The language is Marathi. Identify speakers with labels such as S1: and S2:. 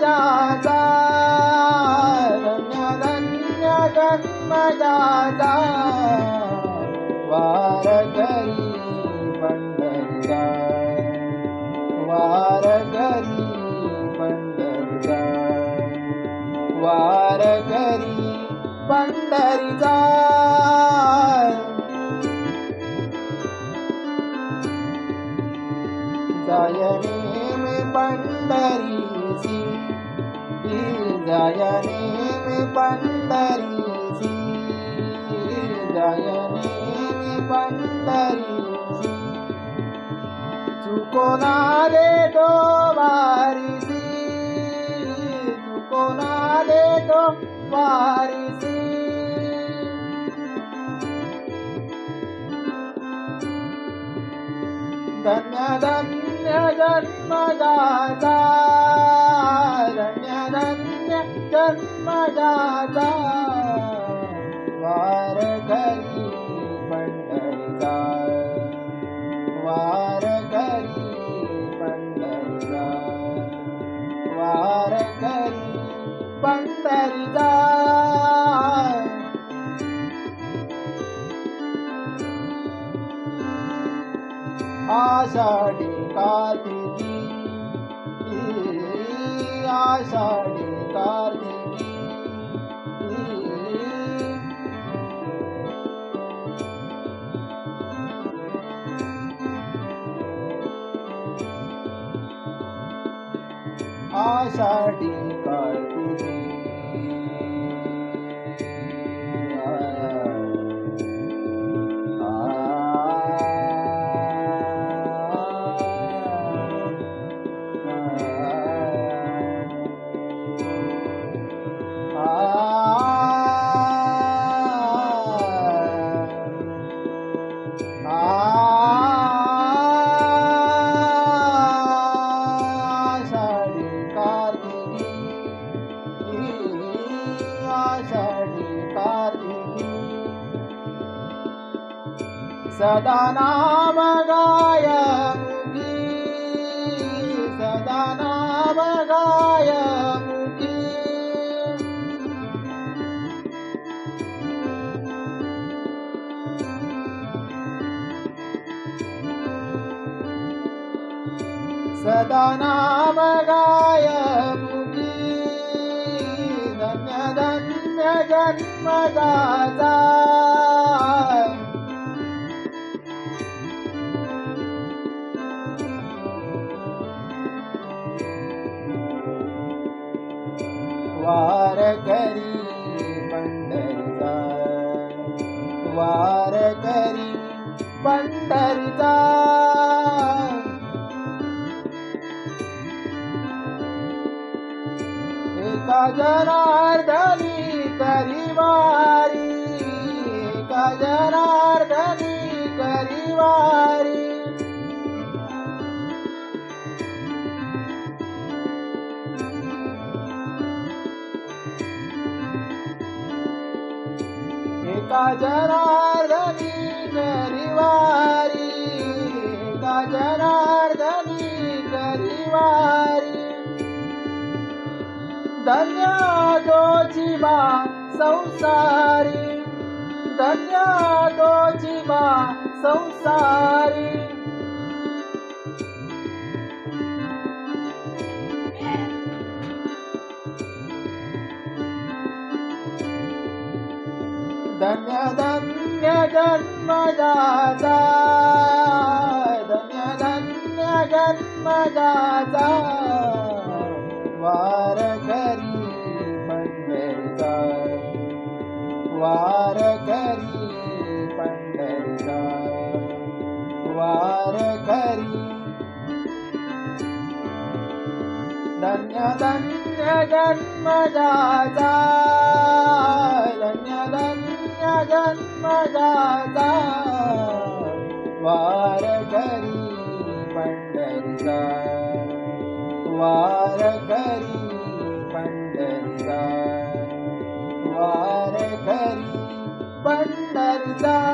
S1: जाता वार गरी पंडरदा वार गरी पंडरदा वार में पंडरी పండరీసి జయనేమి పండరీసి జయనేమి పండరీసి చుకోనాలే తో వారిసి చుకోనాలే తో వారిసి ధన్య ధన్య జన్మదాత आषाढी कार्तिकी। आषाढी कार्तिकी। आषाढी सदा नाम गाय सदा नाम गाय मुखी सदा नाम गाय धन्य धन्य जन्म गाता वार करी पंढरदा वार करी पंढरदा एका जनार्दनी करी वारी. एका जनार्दनी करी वारी. जनार्दनी करीवारी एका जनार्दनी करीवारी धन्य दोची संसारी धन्य दोची संसारी. धन्य धन्य जन्म धन्य धन्य जन्म वार करी पंढरीचा वार करी पंढरीचा वार करी धन्य धन्य जन्म धन्य धन्य गन्दा वारकरी पण्डरिता घरि पण्डरदा घरि पण्डरदा